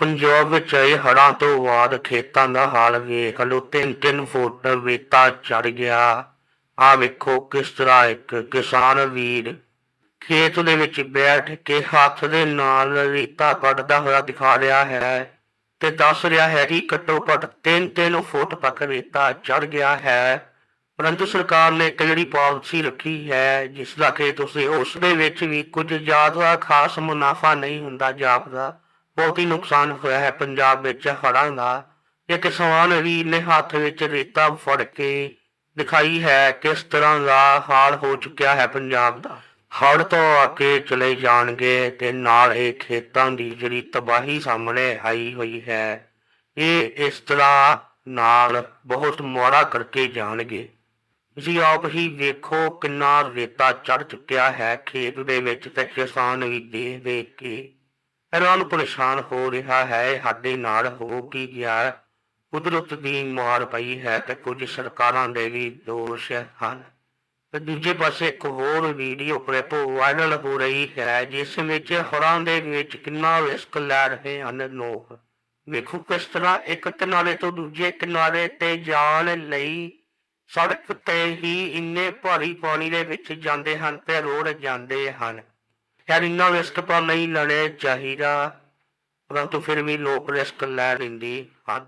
ਪੰਜਾਬ ਵਿੱਚ ਆਏ ਹੜ੍ਹਾਂ ਤੋਂ ਬਾਅਦ ਖੇਤਾਂ ਦਾ ਹਾਲ ਵੇਖ ਲਓ, ਤਿੰਨ ਤਿੰਨ ਫੁੱਟ ਰੇਤਾ ਚੜ ਗਿਆ। ਆ ਵੇਖੋ ਕਿਸ ਤਰ੍ਹਾਂ ਇੱਕ ਕਿਸਾਨ ਵੀਰ ਖੇਤ ਦੇ ਵਿੱਚ ਬੈਠ ਕੇ ਹੱਥ ਦੇ ਨਾਲ ਰੇਤਾ ਕੱਢਦਾ ਹੋਇਆ ਦਿਖਾ ਰਿਹਾ ਹੈ ਤੇ ਦੱਸ ਰਿਹਾ ਹੈ ਕਿ ਘੱਟੋ ਘੱਟ ਤਿੰਨ ਤਿੰਨ ਫੁੱਟ ਤੱਕ ਰੇਤਾ ਚੜ ਗਿਆ ਹੈ। ਪਰੰਤੂ ਸਰਕਾਰ ਨੇ ਇੱਕ ਜਿਹੜੀ ਪਾਲਿਸੀ ਰੱਖੀ ਹੈ, ਜਿਸ ਦਾ ਕਿ ਤੁਸੀਂ ਉਸ ਦੇ ਵਿੱਚ ਵੀ ਕੁਝ ਜ਼ਿਆਦਾ ਖਾਸ ਮੁਨਾਫਾ ਨਹੀਂ ਹੁੰਦਾ ਜਾਪਦਾ। ਬਹੁਤ ਹੀ ਨੁਕਸਾਨ ਹੋਇਆ ਹੈ। ਪੰਜਾਬ ਵਿੱਚ ਹੜ੍ਹਾਂ ਦਾ ਇਹ ਕਿਸਾਨ ਵੀ ਨੇ ਹੱਥ ਵਿੱਚ ਰੇਤਾ ਫੜ ਕੇ ਦਿਖਾਈ ਹੈ। ਕਿਸ ਤਰ੍ਹਾਂ ਦਾ ਹਾਲ ਹੋ ਚੁੱਕਿਆ ਹੈ ਪੰਜਾਬ ਦਾ? ਹੜ੍ਹ ਤੋਂ ਆ ਕੇ ਚਲੇ ਜਾਣਗੇ ਤੇ ਨਾਲ ਇਹ ਖੇਤਾਂ ਦੀ ਜਿਹੜੀ ਤਬਾਹੀ ਸਾਹਮਣੇ ਆਈ ਹੋਈ ਹੈ, ਇਹ ਇਸ ਤਰ੍ਹਾਂ ਨਾਲ ਬਹੁਤ ਮਾੜਾ ਕਰਕੇ ਜਾਣਗੇ। ਤੁਸੀਂ ਆਪ ਹੀ ਵੇਖੋ ਕਿੰਨਾ ਰੇਤਾ ਚੜ ਚੁੱਕਿਆ ਹੈ। ਖੇਤ ਦੇ ਵਿੱਚ ਤੇ ਕਿਸਾਨ ਵੀ ਦੇਖ ਦੇਖ ਕੇ ਹੈਰਾਨ ਪਰੇਸ਼ਾਨ ਹੋ ਰਿਹਾ ਹੈ, ਸਾਡੇ ਨਾਲ ਹੋ ਕੀ ਗਿਆ? ਕੁਦਰਤ ਦੀ ਮਾਰ ਪਈ ਹੈ ਤੇ ਕੁਝ ਸਰਕਾਰਾਂ ਦੇ ਵੀ ਦੋਸ਼ ਹਨ। ਤੇ ਦੂਜੇ ਪਾਸੇ ਇੱਕ ਹੋਰ ਵੀਡੀਓ ਕਲਿੱਪ ਵਾਇਰਲ ਹੋ ਰਹੀ ਹੈ, ਜਿਸ ਵਿੱਚ ਹੜ੍ਹਾਂ ਦੇ ਵਿੱਚ ਕਿੰਨਾ ਰਿਸਕ ਲੈ ਰਹੇ ਹਨ ਲੋਕ। ਵੇਖੋ ਕਿਸ ਤਰ੍ਹਾਂ ਇੱਕ ਕਿਨਾਰੇ ਤੋਂ ਦੂਜੇ ਕਿਨਾਰੇ ਤੇ ਜਾਣ ਲਈ ਸੜਕ ਤੇ ਹੀ ਇੰਨੇ ਭਾਰੀ ਪਾਣੀ ਦੇ ਵਿੱਚ ਜਾਂਦੇ ਹਨ ਤੇ ਰੋੜ ਜਾਂਦੇ ਹਨ। ਯਾਰ ਇੰਨਾ ਰਿਸਕ ਤਾਂ ਨਹੀਂ ਲੈਣਾ ਚਾਹੀਦਾ ਪਰੰਤੂ ਫਿਰ ਵੀ ਲੋਕ ਰਿਸਕ ਲੈ ਲੈਂਦੇ। ਹਨ